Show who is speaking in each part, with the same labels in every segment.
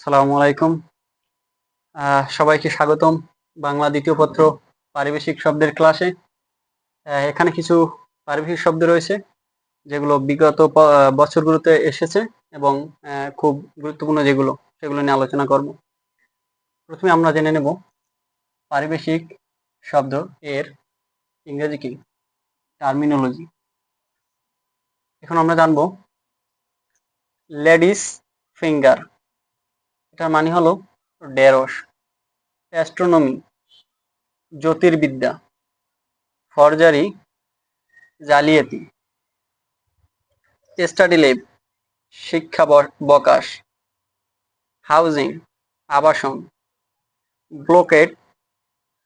Speaker 1: সালামু আলাইকুম। সবাইকে স্বাগতম বাংলা দ্বিতীয় পত্র পারিবেশিক শব্দের ক্লাসে। এখানে কিছু পারিবেশিক শব্দ রয়েছে, যেগুলো বিগত বছরগুলোতে এসেছে এবং খুব গুরুত্বপূর্ণ যেগুলো, সেগুলো নিয়ে আলোচনা করব। প্রথমে আমরা জেনে নেব পারিবেশিক শব্দ এর ইংরেজি কি? টার্মিনোলজি। এখন আমরা জানব লেডিস ফিঙ্গার। এটার মানে হলো ডেরস অ্যাস্ট্রোনমি জ্যোতির্বিদ্যা ফরজারি জালিয়াতি স্টাডি লেব শিক্ষা বকাশ হাউজিং আবাসন ব্লকেট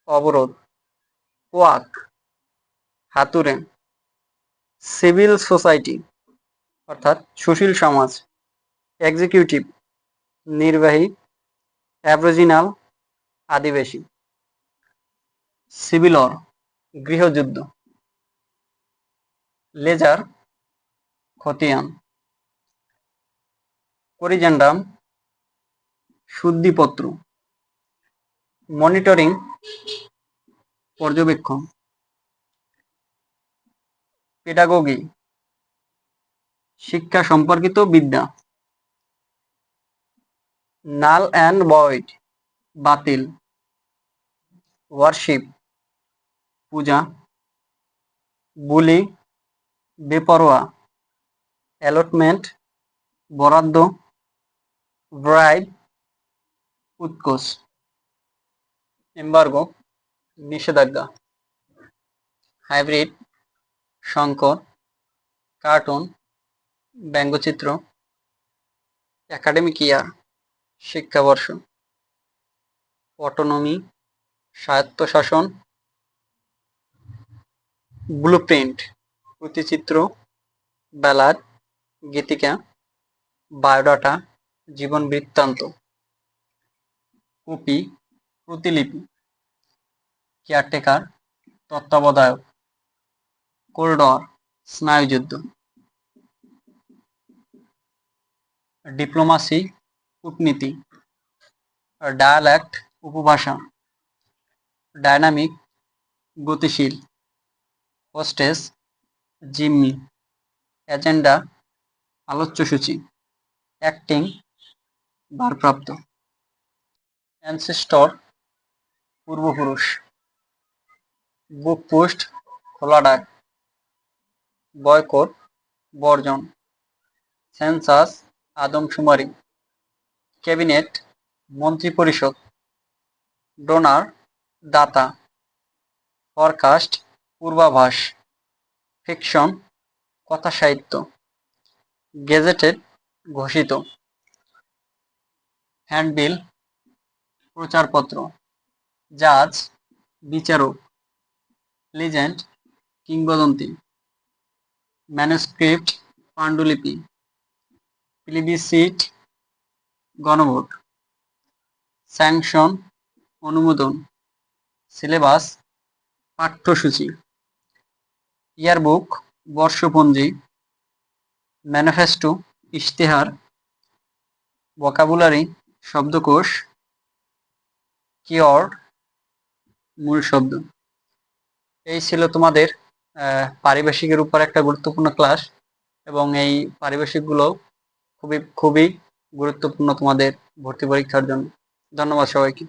Speaker 1: অবরোধ ওয়াক হাতুড়ে সিভিল সোসাইটি অর্থাৎ সুশীল সমাজ এক্সিকিউটিভ নির্বাহী অ্যাবরিজিনাল আদিবাসী। সিভিলর গৃহযুদ্ধ। লেজার খতিয়ান। করিজেন্ডাম শুদ্ধিপত্র মনিটরিং, পর্যবেক্ষণ। পেডাগোগি। শিক্ষা সম্পর্কিত বিদ্যা। নাল অ্যান্ড বয়েড, বাতিল, ওয়ারশিপ, পূজা, বুলি, বেপরোয়া, অ্যালটমেন্ট, বরাদ্দ, ব্রাইড উৎকোষ এম্বার্গো, নিষেধাজ্ঞা, হাইব্রিড, শঙ্কর, কার্টুন, ব্যঙ্গচিত্র, একাডেমিক ইয়ার। শিক্ষাবর্ষ অটোনমি স্বায়ত্তশাসন ব্লুপ্রিন্ট প্রতিচিত্র ব্যালাড গীতিকা বায়োডাটা জীবন বৃত্তান্ত, কপি, প্রতিলিপি কেয়ারটেকার তত্ত্বাবধায়ক কোরিডর স্নায়ুযুদ্ধ ডিপ্লোমাসি কূটনীতি ডায়ালেক্ট উপভাষা, ডায়নামিক, গতিশীল, হোস্টেস, জিম্মি, এজেন্ডা, আলোচ্যসূচি, অ্যাক্টিং, ভারপ্রাপ্ত, অ্যানসেস্টর, পূর্বপুরুষ বুক পোস্ট খোলা ডাক, বয়কট, বর্জন, সেন্সাস, আদমশুমারি। ক্যাবিনেট মন্ত্রিপরিষদ, ডোনার, দাতা, ফরকাস্ট, পূর্বাভাস, ফিকশন, কথা সাহিত্য, গেজেটেড, ঘোষিত, হ্যান্ডবিল, প্রচারপত্র, জাজ, বিচারক, লিজেন্ড, কিংবদন্তি, ম্যানুস্ক্রিপ্ট, পাণ্ডুলিপি, প্লিবিসিট গণভোট, স্যাংশন, অনুমোদন, সিলেবাস, পাঠ্যসূচি, ইয়ারবুক, বর্ষপঞ্জি, ম্যানিফেস্টো, ইশতেহার, ভোকাবুলারি, শব্দকোষ কিওয়ার্ড মূল শব্দ। এই ছিল তোমাদের পারিভাষিকের উপর একটা গুরুত্বপূর্ণ ক্লাস এবং এই পারিভাষিকগুলো খুবই খুবই গুরুত্বপূর্ণ তোমাদের ভর্তি পরীক্ষার জন্য। ধন্যবাদ সবাইকে।